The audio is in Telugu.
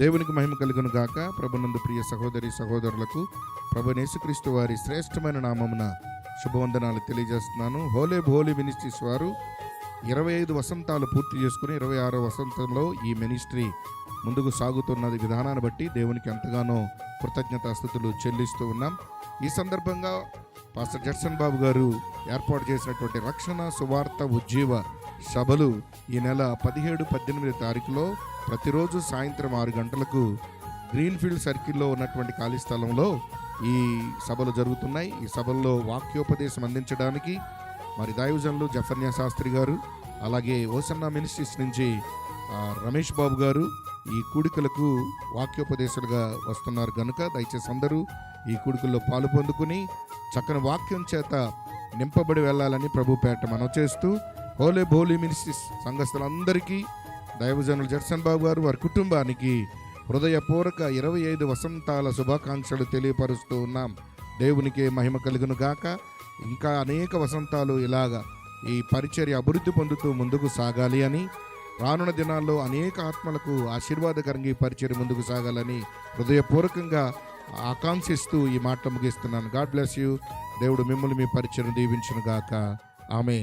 దేవునికి మహిమ కలుగును గాక. ప్రభునందు ప్రియ సహోదరి సహోదరులకు ప్రభు యేసుక్రీస్తు వారి శ్రేష్టమైన నామమున శుభవందనాలు తెలియజేస్తున్నాను. హోలే భోలీ మినిస్ట్రీస్ వారు ఇరవై ఐదు వసంతాలు పూర్తి చేసుకుని ఇరవై ఆరో వసంతంలో ఈ మినిస్ట్రీ ముందుకు సాగుతున్నది. విధానాన్ని బట్టి దేవునికి ఎంతగానో కృతజ్ఞతాస్థుతులు చెల్లిస్తూ ఉన్నాం. ఈ సందర్భంగా పాస్టర్ జడ్సన్ బాబు గారు ఏర్పాటు చేసినటువంటి రక్షణ సువార్త ఉజ్జీవ సభలు ఈ నెల పదిహేడు పద్దెనిమిది తారీఖులో ప్రతిరోజు సాయంత్రం ఆరు గంటలకు గ్రీన్ఫీల్డ్ సర్కిల్లో ఉన్నటువంటి ఖాళీ స్థలంలో ఈ సభలు జరుగుతున్నాయి. ఈ సభల్లో వాక్యోపదేశం అందించడానికి మరి దైవజనులు జఫన్యా శాస్త్రి గారు అలాగే ఓసన్న మినిస్ట్రీస్ నుంచి రమేష్ బాబు గారు ఈ కూడికలకు వాక్యోపదేశాలుగా వస్తున్నారు కనుక దయచేసి అందరూ ఈ కూడికల్లో పాలు పొందుకుని చక్కని వాక్యం చేత నింపబడి వెళ్ళాలని ప్రభు పేట మనం చేస్తూ హోలే భోలీ మినిస్ట్రీస్ సంఘస్థులందరికీ దైవజనులు జర్సన్ బాబు గారు వారి కుటుంబానికి హృదయపూర్వక ఇరవై ఐదు వసంతాల శుభాకాంక్షలు తెలియపరుస్తూ ఉన్నాం. దేవునికే మహిమ కలుగును గాక. ఇంకా అనేక వసంతాలు ఇలాగా ఈ పరిచర్య అభివృద్ధి పొందుతూ ముందుకు సాగాలి అని రానున్న దినాల్లో అనేక ఆత్మలకు ఆశీర్వాదకరంగా ఈ పరిచర్య ముందుకు సాగాలని హృదయపూర్వకంగా ఆకాంక్షిస్తూ ఈ మాట ముగిస్తున్నాను. God bless you. దేవుడు మిమ్మల్ని మీ పరిచయం దీవించును గాక. ఆమెన్.